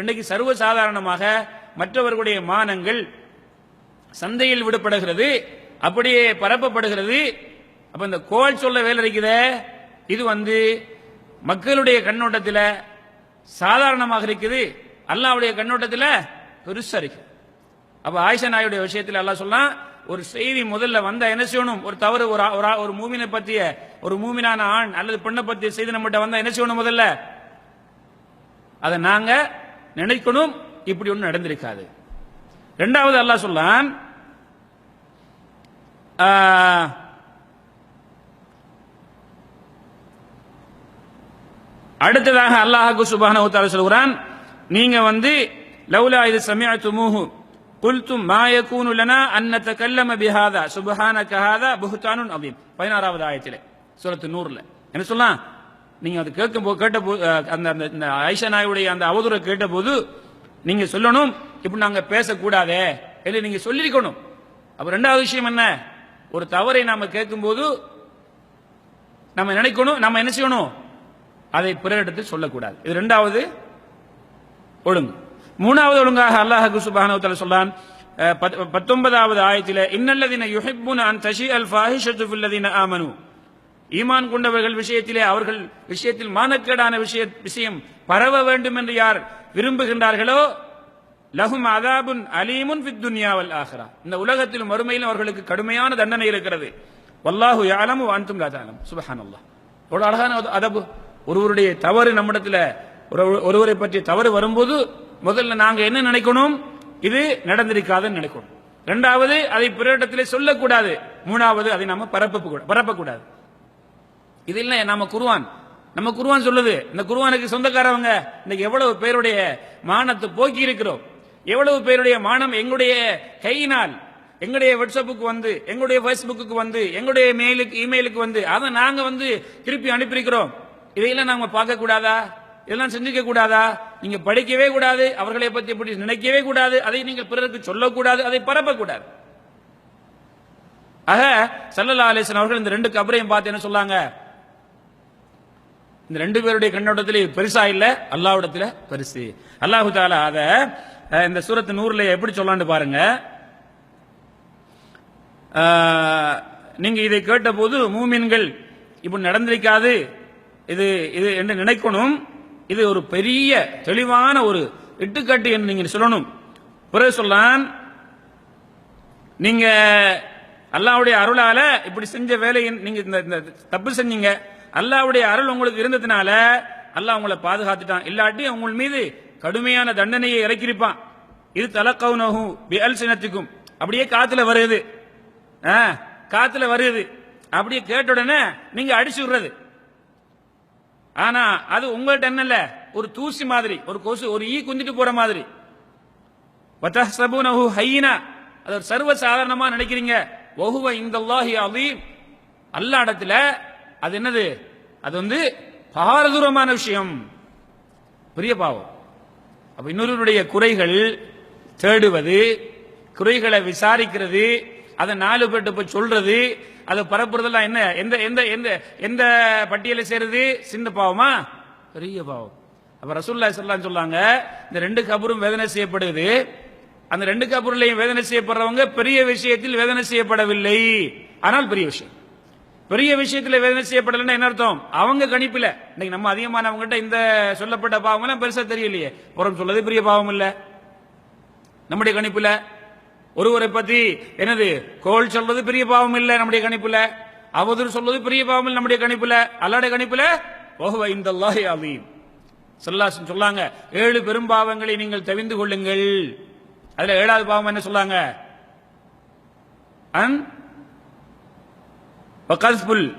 இன்னைக்கு சர்வசாதாரணமாக மற்றவர்களுடைய மானங்கள் சந்தையில் விடப்படுகிறது அப்படியே பரப்பப்படுகிறது. அப்ப இந்த கோல் சொல்ல வேலை இருக்கிற இது வந்து மக்களுடைய கண்ணோட்டத்தில் சாதாரணமாக இருக்குது. அல்லாவுடைய கண்ணோட்டத்தில் பெருசா இருக்கு. அப்ப ஆயிஷா நாயுடைய விஷயத்தில் அல்லா சொல்லலாம் ஒரு செய்தி முதல்ல வந்தா என்ன செய்யணும்? ஒரு தவறு ஒரு ஒரு ஒரு மூமினை பற்றிய ஒரு மூமினான ஆண் அல்லது பெண்ணை பற்றிய செய்தி நம்மகிட்ட வந்தா என்ன செய்யணும் முதல்ல? அதை நாங்க நினைக்கணும் இப்படி ஒன்று நடந்திருக்காது. ரெண்டாவது அல்லாஹ் சொல்லான் ஆஹ், அடுத்ததாக அல்லாஹாக்கு சுபான சொல்கிறான் நீங்க வந்து லவ்லா இது சமயத்துமூஹு குல்தும் மாயக்கூனு யகூனு லனா அன் கல்லம பிஹாதா சுபஹான கஹாதா புஹ்தானுன் அதீம் 16வது ஆயத்திலே சூரத்து நூறுல என்ன சொல்லலாம் நீங்க அது கேட்கும் போது கேட்ட போது அந்த அந்த இந்த ஆயிஷா நாயுடைய அந்த அவதூறை கேட்ட போது நீங்க சொல்லணும் இப்படி நாங்க பேசக்கூடாதே என்று நீங்க சொல்லியிருக்கணும். அப்ப ரெண்டாவது விஷயம் என்ன? ஒரு தவறை நாம கேட்கும்போது நம்ம நினைக்கணும் நம்ம என்ன செய்யணும்? அதை பிறரிடத்தில் சொல்லக்கூடாது. இது ரெண்டாவது ஒழுங்கு. மூணாவது ஒழுங்காக அல்லாஹ் சுப்ஹானஹு சொல்லான் பத்- பத்தொன்பதாவது ஆயத்தில் இன்னல்லதின யுஹிப்புன் அன் தஷி அல் ஃபாஹிஷத்து ஃபில்லதீன ஆமனு. ஈமான் கொண்டவர்கள் விஷயத்திலே அவர்கள் விஷயத்தில் மானக்கேடான விஷய விஷயம் பரவ வேண்டும் என்று யார் விரும்புகின்றார்களோ லஹும் அதாபுன் அலீமுன் ஃபித் ஆகிறா இந்த உலகத்திலும் மறுமையிலும் அவர்களுக்கு கடுமையான தண்டனை இருக்கிறது. வல்லாஹு யஅலமு வ அன்தும் சுபஹான் அல்லா ஒரு அழகான அது- அதபு. ஒருவருடைய தவறு நம்மிடத்துல ஒரு- ஒருவரை பற்றிய தவறு வரும்போது முதல்ல நாங்கள் என்ன நினைக்கணும்? இது நடந்திருக்காதுன்னு நினைக்கணும். இரண்டாவது அதை பிறரிடத்திலே சொல்லக்கூடாது. மூணாவது அதை நாம பரப்ப பரப்பக்கூடாது. இது இல்லை நம்ம குருவான். நம்ம குருவான் சொல்லுது இந்த குருவானுக்கு சொந்தக்காரவங்க இன்னைக்கு எவ்வளவு பேருடைய மானத்தை போக்கி இருக்கிறோம். எவ்வளவு பேருடைய மானம் எங்களுடைய கையினால் எங்களுடைய வாட்ஸ்அப்புக்கு வந்து எங்களுடைய ஃபேஸ்புக்கு வந்து எங்களுடைய மெயிலுக்கு இமெயிலுக்கு வந்து அதை நாங்க வந்து திருப்பி அனுப்பியிருக்கிறோம். இதையெல்லாம் நாம பார்க்க கூடாதா? இதெல்லாம் செஞ்சுக்க கூடாதா? நீங்க படிக்கவே கூடாது அவர்களை பத்தி இப்படி நினைக்கவே கூடாது அதை நீங்கள் பிறருக்கு சொல்லக்கூடாது அதை பரப்பக்கூடாது. ஆக சல்லல்லா அலிஸ்லாம் அவர்கள் இந்த ரெண்டு கபரையும் பார்த்து என்ன சொல்லாங்க? இந்த ரெண்டு பேருடைய கண்ணோட்டத்தில் பெருசா இல்ல அல்லாஹ்விடத்துல பெருசு. அல்லாஹு தாலா அத இந்த சூரத்து நூறுல எப்படி சொல்லான்னு பாருங்க. நீங்க இதை கேட்டபோது மூமின்கள் இப்படி நடந்திருக்காது இது இது என்று நினைக்கணும். இது ஒரு பெரிய தெளிவான ஒரு இட்டுக்கட்டு என்று நீங்க சொல்லணும். பிறகு சொல்லான் நீங்க அல்லாவுடைய அருளால இப்படி செஞ்ச வேலையை நீங்க இந்த இந்த தப்பு செஞ்சீங்க. அல்லாவுடைய அருள் உங்களுக்கு இருந்ததுனால அல்லாஹ் உங்களை பாதுகாத்துட்டான். இல்லாட்டி உங்கள் மீது கடுமையான தண்டனையை இறக்கியிருப்பான். இது தலக்கவுனஹு வியல் சினத்துக்கும் அப்படியே காத்துல வருது. ஆ, காத்துல வருது. அப்படியே கேட்ட உடனே நீங்க அடிச்சு விடுறது. ஆனா அது உங்கள்ட்ட என்னல்ல? ஒரு தூசி மாதிரி. ஒரு கொசு ஒரு ஈ குந்திட்டு போற மாதிரி. வதஹ்சபூனஹு ஹையினா. அது ஒரு சர்வ சாதாரணமா நினைக்கிறீங்க. வஹுவ இந்தல்லாஹி அலீம். அல்லாஹ் இடத்துல அது என்னது? அது வந்து பாரதூரமான விஷயம். பெரிய பாவம். அப்ப இன்னொருவருடைய குறைகள் தேடுவது குறைகளை விசாரிக்கிறது அதை நாலு பேர்கிட்ட போய் சொல்றது அதை பரப்புறதெல்லாம் என்ன? எந்த எந்த எந்த எந்த பட்டியலை சேருது? சின்ன பாவமா? பெரிய பாவம். அப்ப ரசூல்லா ஸல்லல்லாஹு சொல்லாங்க இந்த ரெண்டு கபரும் வேதனை செய்யப்படுது. அந்த ரெண்டு கபூர்லையும் வேதனை செய்யப்படுறவங்க பெரிய விஷயத்தில் வேதனை செய்யப்படவில்லை. ஆனால் பெரிய விஷயம். பெரிய விஷயத்துல வேதனை செய்யப்படலைன்னா என்ன அர்த்தம்? அவங்க கணிப்பில். இன்னைக்கு நம்ம அதிகமானவங்ககிட்ட இந்த சொல்லப்பட்ட பாவம் எல்லாம் பெருசா தெரியலையே. புறம் சொல்லது பெரிய பாவம் இல்ல. நம்முடைய கணிப்புல. ஒருவரை பத்தி என்னது? கோல் சொல்றது பெரிய பாவம் இல்ல நம்முடைய கணிப்புல. அவதூறு சொல்வது பெரிய பாவம் இல்லை நம்முடைய கணிப்புல. அல்லாடைய கணிப்புல ஓஹுவ இந்தல்லாஹி அலீம். சொல்லாசன் சொல்லாங்க ஏழு பெரும்பாவங்களை நீங்கள் தவிந்து கொள்ளுங்கள். அதுல ஏழாவது பாவம் என்ன சொல்லாங்க? அன் வகஸ்புல்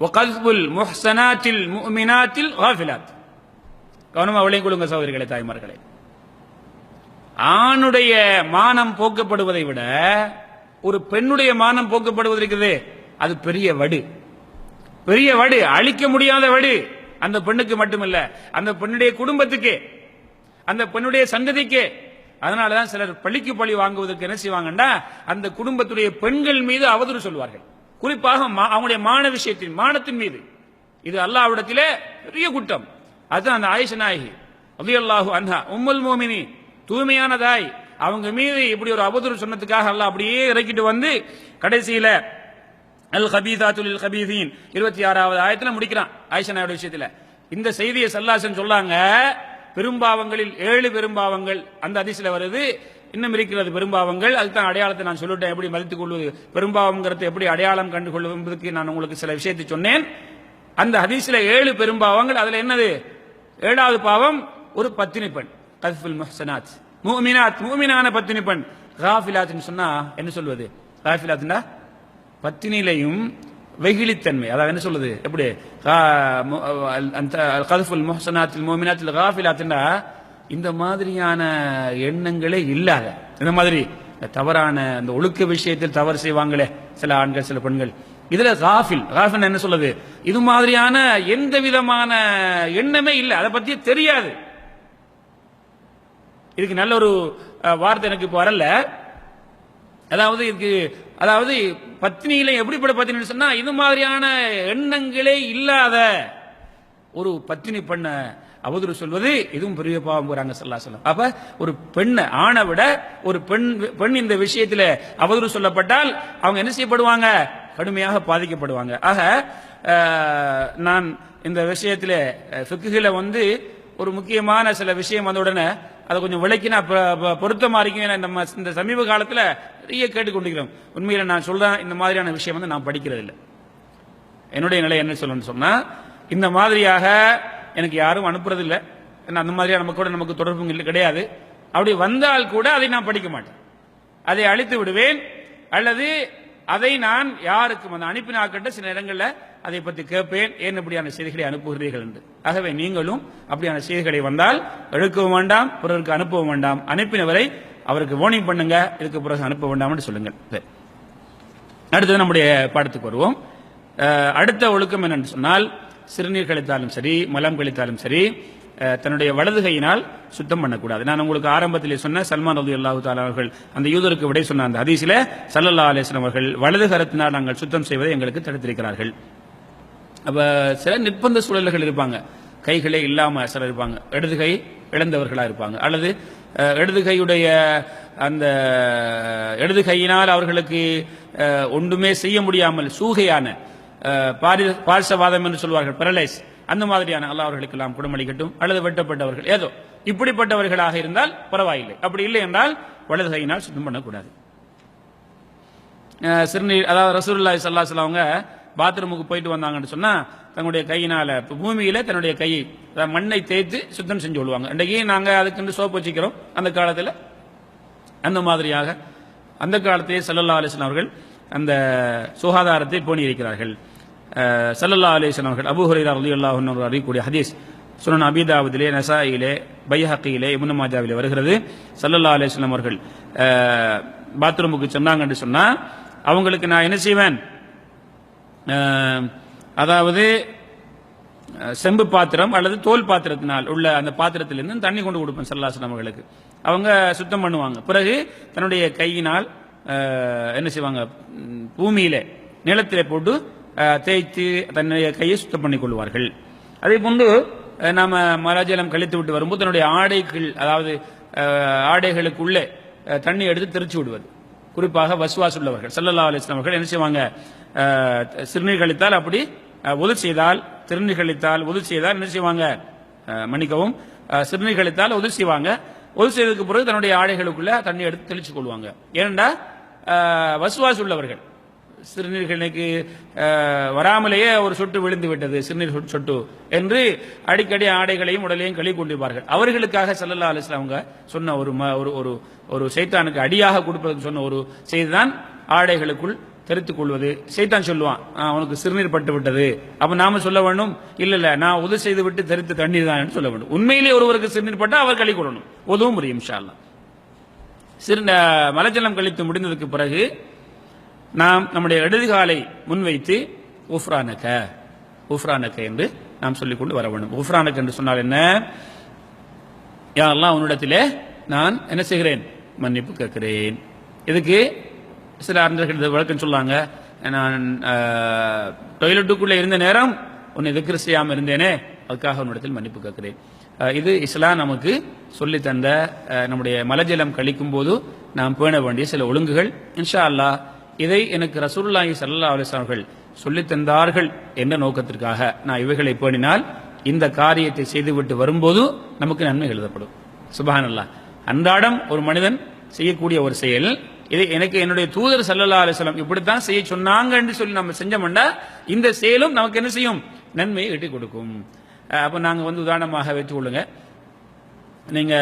வகஸ்புல் முஹ்சனாத்தில் முஃமினாத்தில் ஹாஃபிலாத் கவனமா விளையும் கொள்ளுங்க சகோதரிகளே தாய்மார்களே. ஆணுடைய மானம் போக்கப்படுவதை விட ஒரு பெண்ணுடைய மானம் போக்கப்படுவது இருக்குது. அது பெரிய வடு. பெரிய வடு. அழிக்க முடியாத வடு. அந்த பெண்ணுக்கு மட்டுமல்ல. அந்த பெண்ணுடைய குடும்பத்துக்கு அந்த பெண்ணுடைய சந்ததிக்கு. அதனாலதான் சிலர் பள்ளிக்கு பழி வாங்குவதற்கு என்ன செய்வாங்கன்னா அந்த குடும்பத்துடைய பெண்கள் மீது அவதூறு சொல்வார்கள். குறிப்பாக மா- அவங்களுடைய மான விஷயத்தின் மானத்தின் மீது. இது அல்லாவிடத்திலே பெரிய குற்றம். அதுதான் அந்த ஆயிஷ நாயகி ரலியல்லாஹு அன்ஹா உம்முல் மோமினி தூய்மையான தாய். அவங்க மீது இப்படி ஒரு அவதூறு சொன்னதுக்காக அல்லாஹ் அப்படியே இறக்கிட்டு வந்து கடைசியில அல் கபீதாத்துல் கபீதீன் இருபத்தி ஆறாவது ஆயத்துல முடிக்கிறான் ஆயிஷா நாயோட விஷயத்துல. இந்த செய்தியை சல்லாசன் சொல்லாங்க பெரும்பாவங்களில் ஏழு பெரும்பாவங்கள் அந்த அதிசயில வருது. இன்னும் இருக்கிறது பெரும்பாவங்கள். அதுதான் அடையாளத்தை நான் சொல்லிட்டேன். எப்படி மதித்துக் கொள்வது பெரும்பாவங்கிறது எப்படி அடையாளம் கண்டு கொள்வதற்கு நான் உங்களுக்கு சில விஷயத்தை சொன்னேன். அந்த ஹதீஸ்ல ஏழு பெரும்பாவங்கள். அதுல என்னது? ஏழாவது பாவம் ஒரு பத்தினி பெண் கஸ்ஃபுல் முஹ்சனாத். மூமினாத் மூமினான பத்தினி பெண் காஃபிலாத்னு சொன்னா என்ன சொல்வது? காஃபிலாத்னா பத்தினிலையும் வெகிலித்தன்மை அதாவது என்ன சொல்லுது? எப்படி? அந்த கதுஃபுல் முஹ்சனாத்தில் மோமினாத்தில் காஃபிலாத்துண்டா இந்த மாதிரியான எண்ணங்களே இல்லாத இந்த மாதிரி தவறான அந்த ஒழுக்க விஷயத்தில் தவறு செய்வாங்களே சில ஆண்கள் சில பெண்கள். இதுல ராஃபில் ராஃபில் என்ன சொல்லுது இது மாதிரியான எந்த விதமான எண்ணமே இல்லை. அதை பத்தி தெரியாது. இதுக்கு நல்ல ஒரு வார்த்தை எனக்கு இப்போ வரல. அதாவது இதுக்கு அதாவது பத்னியில எப்படிப்பட்ட பத்தினி சொன்னா இது மாதிரியான எண்ணங்களே இல்லாத ஒரு பத்தினி பண்ண அவதூறு சொல்வது இதுவும் பெரிய பாவம் போறாங்க சொல்லா சொல்லம் அப்ப ஒரு பெண்ணை ஆணை விட ஒரு பெண் பெண் இந்த விஷயத்துல அவதூறு சொல்லப்பட்டால் அவங்க என்ன செய்யப்படுவாங்க? கடுமையாக பாதிக்கப்படுவாங்க. ஆக நான் இந்த விஷயத்துல ஃபிக்குகளை வந்து ஒரு முக்கியமான சில விஷயம் வந்த உடனே அதை கொஞ்சம் விளக்கினா ப- ப- பொருத்தமா இருக்கும் ஏன்னா நம்ம இந்த சமீப காலத்துல நிறைய கேட்டுக்கொண்டிருக்கிறோம். உண்மையில நான் சொல்றேன் இந்த மாதிரியான விஷயம் வந்து நான் படிக்கிறது இல்லை என்னுடைய நிலை என்ன சொல்லணும்னு சொன்னா இந்த மாதிரியாக எனக்கு யாரும் அனுப்புறதில்லை. அந்த மாதிரியா நம்ம கூட நமக்கு தொடர்பு இல்லை கிடையாது. அப்படி வந்தால் கூட அதை நான் படிக்க மாட்டேன். அதை அழித்து விடுவேன். அல்லது அதை நான் யாருக்கும் அந்த அனுப்பினாக்கிட்ட சில இடங்களில் அதை பற்றி கேட்பேன். ஏன் இப்படியான செய்திகளை அனுப்புகிறீர்கள் என்று. ஆகவே நீங்களும் அப்படியான செய்திகளை வந்தால் எடுக்கவும் வேண்டாம் பிறருக்கு அனுப்பவும் வேண்டாம். அனுப்பினவரை அவருக்கு வார்னிங் பண்ணுங்க இதுக்கு பிறகு அனுப்ப வேண்டாம் என்று சொல்லுங்கள். சரி. அடுத்தது நம்முடைய பாடத்துக்கு வருவோம். அடுத்த ஒழுக்கம் என்னன்னு சொன்னால் சிறுநீர் கழித்தாலும் சரி மலம் கழித்தாலும் சரி தன்னுடைய வலது கையினால் சுத்தம் பண்ணக்கூடாது. நான் உங்களுக்கு ஆரம்பத்திலே சொன்ன சல்மான் ரதி அல்லாஹு அவர்கள் அந்த யூதருக்கு விடை சொன்ன அந்த ஹதீஸில சல்லல்லா அலிஸ்லாம் அவர்கள் வலது கரத்தினால் நாங்கள் சுத்தம் செய்வதை எங்களுக்கு தடுத்திருக்கிறார்கள். அப்ப சில நிர்பந்த சூழல்கள் இருப்பாங்க. கைகளே இல்லாம சிலர் இருப்பாங்க. இடது கை இழந்தவர்களா இருப்பாங்க. அல்லது அஹ், இடது கையுடைய அந்த இடது கையினால் அவர்களுக்கு ஒன்றுமே செய்ய முடியாமல் சூகையான பார்சவாதம் என்று சொல்வார்கள் பெரலைஸ் அந்த மாதிரியான அல்லா அவர்களுக்கு எல்லாம் குணமளிக்கட்டும் அல்லது வெட்டப்பட்டவர்கள். ஏதோ இப்படிப்பட்டவர்களாக இருந்தால் பரவாயில்லை. அப்படி இல்லை என்றால் வலது கையினால் சுத்தம் பண்ணக்கூடாது. சிறுநீர் அதாவது ரசூலுல்லாஹி ஸல்லல்லாஹு அலைஹி அவங்க பாத்ரூமுக்கு போயிட்டு வந்தாங்கன்னு சொன்னா தன்னுடைய கையினால பூமியில தன்னுடைய கையை மண்ணை தேய்த்து சுத்தம் செஞ்சு விடுவாங்க இன்றைக்கு நாங்க அதுக்கு சோப்பு வச்சுக்கிறோம் அந்த காலத்துல. அந்த மாதிரியாக அந்த காலத்திலே சல்லல்லா அலிஸ்லாம் அவர்கள் அந்த சுகாதாரத்தை பேணியிருக்கிறார்கள். இருக்கிறார்கள் சல்லல்லா அலிஸ்லாம் அவர்கள் அபு ஹுரைரா அலி அன்ஹு அறியக்கூடிய ஹதீஸ் சுனன் அபிதாவுதிலே நசாயிலே பைஹக்கியிலே இப்னு மாஜாவிலே வருகிறது. சல்லல்லா அலிஸ்லாம் அவர்கள் பாத்ரூமுக்கு சொன்னாங்கன்னு சொன்னால் அவங்களுக்கு நான் என்ன செய்வேன்? அதாவது செம்பு பாத்திரம் அல்லது தோல் பாத்திரத்தினால் உள்ள அந்த பாத்திரத்திலிருந்து தண்ணி கொண்டு கொடுப்பேன் சல்லாசன் அவர்களுக்கு. அவங்க சுத்தம் பண்ணுவாங்க. பிறகு தன்னுடைய கையினால் என்ன செய்வாங்க? பூமியில பூமியிலே நிலத்திலே போட்டு தேய்த்து தன்னுடைய கையை சுத்தம் பண்ணி கொள்வார்கள் அதே போன்று நாம் நாம மலாஜலம் கழித்து விட்டு வரும்போது தன்னுடைய ஆடைகள் அதாவது ஆடைகளுக்குள்ளே தண்ணி எடுத்து தெரிச்சு விடுவது. குறிப்பாக வசுவாஸ் உள்ளவர்கள். சல்லல்லா அலிஸ்லாம் அவர்கள் என்ன செய்வாங்க? சிறுநீர் கழித்தால் அப்படி உதவி செய்தால் திருநீர் கழித்தால் உதவி செய்தால் என்ன செய்வாங்க? மன்னிக்கவும் சிறுநீர் கழித்தால் உதவி செய்வாங்க. உதவி செய்ததுக்கு பிறகு தன்னுடைய ஆடைகளுக்குள்ள தண்ணி எடுத்து தெளிச்சு கொள்வாங்க. ஏனென்றா அஹ், வசுவாஸ் உள்ளவர்கள். சிறுநீர்களுக்கு வராமலேயே ஒரு சொட்டு விழுந்து விட்டது சிறுநீர் சொட்டு- சொட்டு என்று அடிக்கடி ஆடைகளையும் உடலையும் கழி கொண்டிருப்பார்கள். அவர்களுக்காக சல்லல்லா அலிஸ்லாம் அவங்க சொன்ன ஒரு ம- ஒரு ஒரு ஒரு சைத்தானுக்கு அடியாக கொடுப்பதற்கு சொன்ன ஒரு செய்திதான் ஆடைகளுக்குள் தெரித்துக் கொள்வது. சைத்தான் சொல்லுவான் "ஆ, உனக்கு சிறுநீர் பட்டு விட்டது. அப்ப நாம சொல்ல வேண்டும் இல்ல இல்ல நான் உதவி செய்து விட்டு தெரித்து தண்ணீர் தான் சொல்ல வேண்டும் உண்மையிலே ஒருவருக்கு சிறுநீர் பட்டா அவர் கழி கொள்ளணும். உதவும் முடியும் சிறு மலஜலம் கழித்து முடிந்ததுக்கு பிறகு நாம் நம்முடைய இடதுகாலை முன்வைத்து உஃப்ரானக உஃப்ரானக என்று நாம் சொல்லிக் கொண்டு வர வேண்டும். உஃப்ரானக் என்று சொன்னால் என்ன? யாரெல்லாம் உன்னிடத்திலே நான் என்ன செய்கிறேன்? மன்னிப்பு கேட்கிறேன். இதுக்கு சில அறிஞர்கள் வழக்கம் சொல்லாங்க. நான் டொய்லெட்டுக்குள்ளே இருந்த நேரம் உன்னை திக்ரு செய்யாமல் இருந்தேனே அதுக்காக உன்னிடத்தில் மன்னிப்பு கேட்கிறேன். இது இஸ்லாம் நமக்கு சொல்லி தந்த அஹ், நம்முடைய மலஜலம் கழிக்கும் போது நாம் பேண வேண்டிய சில ஒழுங்குகள். இன்ஷா அல்லாஹ் இதை எனக்கு ரசூல்லாஹி சல்லா அலைஹி சொல்லித் தந்தார்கள் என்ற நோக்கத்திற்காக நான் இவைகளை பேணினால் இந்த காரியத்தை செய்துவிட்டு வரும்போது நமக்கு நன்மை எழுதப்படும். சுபஹானல்லாஹ். அன்றாடம் ஒரு மனிதன் செய்யக்கூடிய ஒரு செயல் இதை எனக்கு என்னுடைய தூதர் சல்லல்லா அலிஸ்லாம் இப்படித்தான் செய்ய சொன்னாங்க என்று சொல்லி நம்ம செஞ்சோம்னா இந்த செயலும் நமக்கு என்ன செய்யும்? நன்மையை எட்டி கொடுக்கும். அப்போ நாங்கள் வந்து உதாரணமாக வச்சுக் கொள்ளுங்க. நீங்க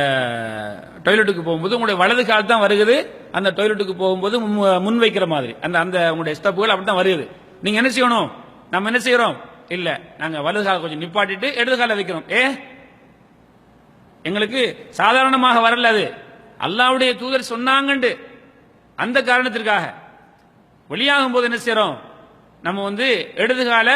டாய்லெட்டுக்கு போகும்போது உங்களுடைய வலது கால் தான் வருகுது அந்த டாய்லெட்டுக்கு போகும்போது முன் முன் வைக்கிற மாதிரி. அந்த அந்த உங்களுடைய ஸ்டெப்புகள் அப்படி தான் வருது. நீங்க என்ன செய்யணும்? நம்ம என்ன செய்யறோம்? இல்ல நாங்க வலது காலை கொஞ்சம் நிப்பாட்டிட்டு இடது காலை வைக்கிறோம். ஏ? எங்களுக்கு சாதாரணமாக வரல அது. அல்லாவுடைய தூதர் சொன்னாங்கண்டு. அந்த காரணத்திற்காக. வெளியாகும் போது என்ன செய்யறோம்? நம்ம வந்து இடது கால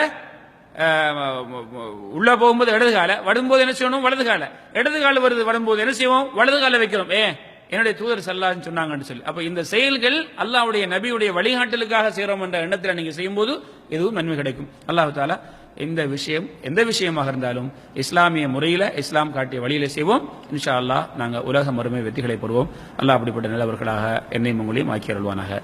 உள்ள போகும்போது இடது கால வரும்போது என்ன செய்யணும்? வலது கால இடது கால வருது வரும்போது என்ன செய்வோம்? வலது கால வைக்கிறோம். ஏன் என்னுடைய தூதர் சல்லான்னு சொன்னாங்கன்னு சொல்லி. அப்போ இந்த செயல்கள் அல்லாவுடைய நபியுடைய வழிகாட்டலுக்காக செய்கிறோம் என்ற எண்ணத்தில் நீங்கள் செய்யும்போது எதுவும் நன்மை கிடைக்கும். அல்லாஹ் தாலா இந்த விஷயம் எந்த விஷயமாக இருந்தாலும் இஸ்லாமிய முறையில் இஸ்லாம் காட்டிய வழியில் செய்வோம். இன்ஷா அல்லாஹ் நாங்கள் உலக மறுமை வெற்றிகளை பெறுவோம். அல்லாஹ் அப்படிப்பட்ட நிலவர்களாக என்னை உங்களையும் ஆக்கி அருள்வானாக.